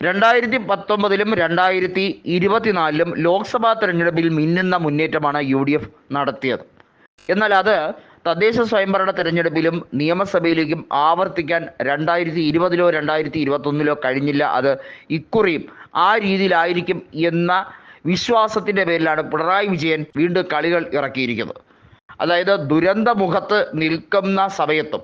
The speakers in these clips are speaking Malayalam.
രണ്ടായിരത്തി പത്തൊമ്പതിലും രണ്ടായിരത്തി ഇരുപത്തിനാലിലും ലോക്സഭാ തെരഞ്ഞെടുപ്പിൽ മിന്നുന്ന മുന്നേറ്റമാണ് യു ഡി എഫ് നടത്തിയത്. എന്നാൽ അത് തദ്ദേശ സ്വയംഭരണ തെരഞ്ഞെടുപ്പിലും നിയമസഭയിലേക്കും ആവർത്തിക്കാൻ രണ്ടായിരത്തി ഇരുപതിലോ രണ്ടായിരത്തി ഇരുപത്തൊന്നിലോ കഴിഞ്ഞില്ല. അത് ഇക്കുറിയും ആ രീതിയിലായിരിക്കും എന്ന വിശ്വാസത്തിന്റെ പേരിലാണ് പിണറായി വിജയൻ വീണ്ടും കളികൾ ഇറക്കിയിരിക്കുന്നത്. അതായത് ദുരന്തമുഖത്ത് നിൽക്കുന്ന സമയത്തും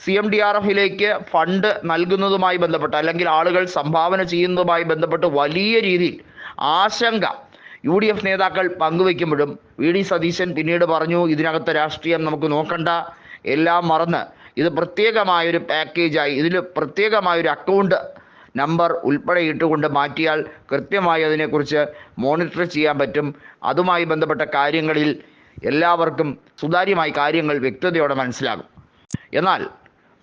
സി എം ഡി ആർ എഫിലേക്ക് ഫണ്ട് നൽകുന്നതുമായി ബന്ധപ്പെട്ട് അല്ലെങ്കിൽ ആളുകൾ സംഭാവന ചെയ്യുന്നതുമായി ബന്ധപ്പെട്ട് വലിയ രീതിയിൽ ആശങ്ക യു ഡി എഫ് നേതാക്കൾ പങ്കുവെക്കുമ്പോഴും വി ഡി സതീശൻ പിന്നീട് പറഞ്ഞു ഇതിനകത്തെ രാഷ്ട്രീയം നമുക്ക് നോക്കണ്ട എല്ലാം മറന്ന്. ഇത് പ്രത്യേകമായൊരു പാക്കേജായി ഇതിൽ പ്രത്യേകമായൊരു അക്കൗണ്ട് നമ്പർ ഉൾപ്പെടെ ഇട്ടുകൊണ്ട് മാറ്റിയാൽ കൃത്യമായി അതിനെക്കുറിച്ച് മോണിറ്റർ ചെയ്യാൻ പറ്റും. അതുമായി ബന്ധപ്പെട്ട കാര്യങ്ങളിൽ എല്ലാവർക്കും സുതാര്യമായി കാര്യങ്ങൾ വ്യക്തതയോടെ മനസ്സിലാകും. എന്നാൽ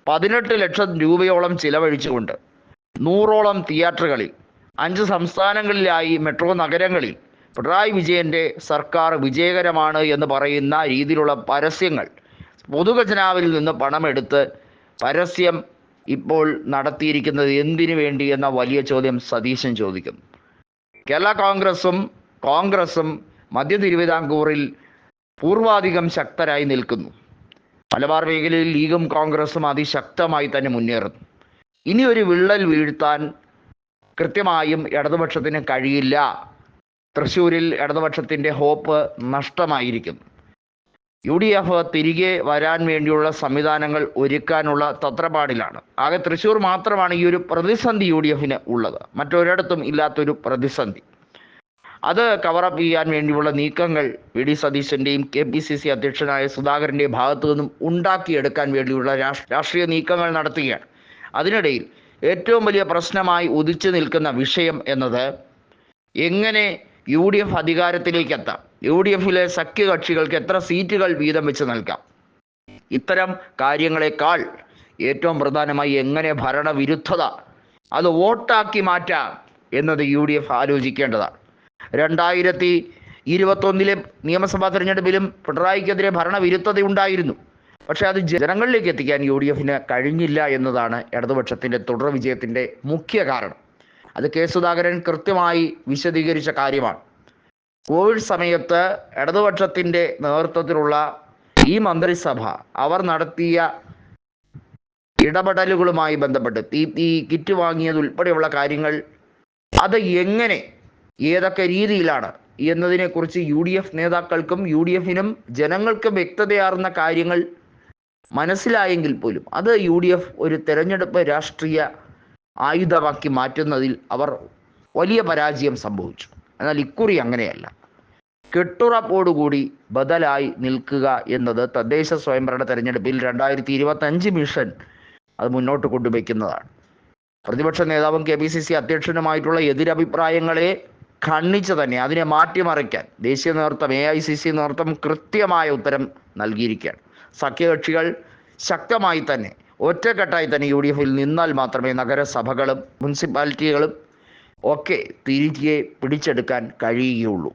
പതിനെട്ട് ലക്ഷം രൂപയോളം ചിലവഴിച്ചുകൊണ്ട് നൂറോളം തിയേറ്ററുകളിൽ അഞ്ച് സംസ്ഥാനങ്ങളിലായി മെട്രോ നഗരങ്ങളിൽ പിണറായി വിജയന്റെ സർക്കാർ വിജയകരമാണ് എന്ന് പറയുന്ന രീതിയിലുള്ള പരസ്യങ്ങൾ പൊതുഖജനാവിൽ നിന്ന് പണമെടുത്ത് പരസ്യം ഇപ്പോൾ നടത്തിയിരിക്കുന്നത് എന്തിനു വേണ്ടി എന്ന വലിയ ചോദ്യം സതീശൻ ചോദിക്കുന്നു കേരള കോൺഗ്രസും കോൺഗ്രസും മധ്യ തിരുവിതാംകൂറിൽ പൂർവാധികം ശക്തരായി നിൽക്കുന്നു. മലബാർ മേഖലയിൽ ലീഗും കോൺഗ്രസും അതിശക്തമായി തന്നെ മുന്നേറുന്നു. ഇനി ഒരു വിള്ളൽ വീഴ്ത്താൻ കൃത്യമായും ഇടതുപക്ഷത്തിന് കഴിയില്ല. തൃശ്ശൂരിൽ ഇടതുപക്ഷത്തിന്റെ ഹോപ്പ് നഷ്ടമായിരിക്കും. യു ഡി എഫ് തിരികെ വരാൻ വേണ്ടിയുള്ള സംവിധാനങ്ങൾ ഒരുക്കാനുള്ള തത്രപ്പാടിലാണ് ആകെ തൃശ്ശൂർ മാത്രമാണ് ഈ ഒരു പ്രതിസന്ധി യു ഡി എഫിന് ഉള്ളത്. മറ്റൊരിടത്തും ഇല്ലാത്തൊരു പ്രതിസന്ധി. അത് കവറപ്പ് ചെയ്യാൻ വേണ്ടിയുള്ള നീക്കങ്ങൾ വി ഡി സതീശന്റെയും കെ പി സി സി അധ്യക്ഷനായ സുധാകരന്റെയും ഭാഗത്തു നിന്നും ഉണ്ടാക്കിയെടുക്കാൻ വേണ്ടിയുള്ള രാഷ്ട്രീയ നീക്കങ്ങൾ നടത്തുകയാണ്. അതിനിടയിൽ ഏറ്റവും വലിയ പ്രശ്നമായി ഉദിച്ചു നിൽക്കുന്ന വിഷയം എന്നത് എങ്ങനെ യു ഡി എഫ് അധികാരത്തിലേക്ക് എത്താം യു ഡി എഫിലെ സഖ്യകക്ഷികൾക്ക് എത്ര സീറ്റുകൾ വീതം വെച്ച് നൽകാം? ഇത്തരം കാര്യങ്ങളെക്കാൾ ഏറ്റവും പ്രധാനമായി എങ്ങനെ ഭരണവിരുദ്ധത അത് വോട്ടാക്കി മാറ്റാം എന്നത് യു ഡി എഫ് ആലോചിക്കേണ്ടതാണ്. രണ്ടായിരത്തി ഇരുപത്തൊന്നിലെ നിയമസഭാ തെരഞ്ഞെടുപ്പിലും പിണറായിക്കെതിരെ ഭരണവിരുദ്ധതയുണ്ടായിരുന്നു പക്ഷേ അത് ജനങ്ങളിലേക്ക് എത്തിക്കാൻ യു ഡി എഫിന് കഴിഞ്ഞില്ല എന്നതാണ് ഇടതുപക്ഷത്തിന്റെ തുടർ വിജയത്തിന്റെ മുഖ്യ കാരണം. അത് കെ സുധാകരൻ കൃത്യമായി വിശദീകരിച്ച കാര്യമാണ്. കോവിഡ് സമയത്ത് ഇടതുപക്ഷത്തിന്റെ നേതൃത്വത്തിലുള്ള ഈ മന്ത്രിസഭ അവർ നടത്തിയ ഇടപെടലുകളുമായി ബന്ധപ്പെട്ട് തീ തീ കിറ്റ് വാങ്ങിയത് ഉൾപ്പെടെയുള്ള കാര്യങ്ങൾ അത് എങ്ങനെ ഏതൊക്കെ രീതിയിലാണ്? എന്നതിനെക്കുറിച്ച് യു ഡി എഫ് നേതാക്കൾക്കും യു ഡി എഫിനും ജനങ്ങൾക്കും വ്യക്തതയാർന്ന കാര്യങ്ങൾ മനസ്സിലായെങ്കിൽ പോലും അത് യു ഡി എഫ് ഒരു തെരഞ്ഞെടുപ്പ് രാഷ്ട്രീയ ആയുധമാക്കി മാറ്റുന്നതിൽ അവർ വലിയ പരാജയം സംഭവിച്ചു. എന്നാൽ ഇക്കുറി അങ്ങനെയല്ല. കെട്ടുറപ്പോടുകൂടി ബദലായി നിൽക്കുക എന്നത് തദ്ദേശ സ്വയംഭരണ തെരഞ്ഞെടുപ്പിൽ രണ്ടായിരത്തി ഇരുപത്തഞ്ച് മിഷൻ അത് മുന്നോട്ട് കൊണ്ടുവയ്ക്കുന്നതാണ്. പ്രതിപക്ഷ നേതാവും കെ പി സി സി അധ്യക്ഷനുമായിട്ടുള്ള എതിരഭിപ്രായങ്ങളെ ഖണ്ഡിച്ച് തന്നെ അതിനെ മാറ്റിമറിക്കാൻ. ദേശീയ നേതൃത്വം എ ഐ സി സി നേതൃത്വം കൃത്യമായ ഉത്തരം നൽകിയിരിക്കുകയാണ്. സഖ്യകക്ഷികൾ ശക്തമായി തന്നെ ഒറ്റക്കെട്ടായി തന്നെ യു ഡി എഫിൽ നിന്നാൽ മാത്രമേ നഗരസഭകളും മുനിസിപ്പാലിറ്റികളും ഒക്കെ തിരികെ പിടിച്ചെടുക്കാൻ കഴിയുകയുള്ളൂ.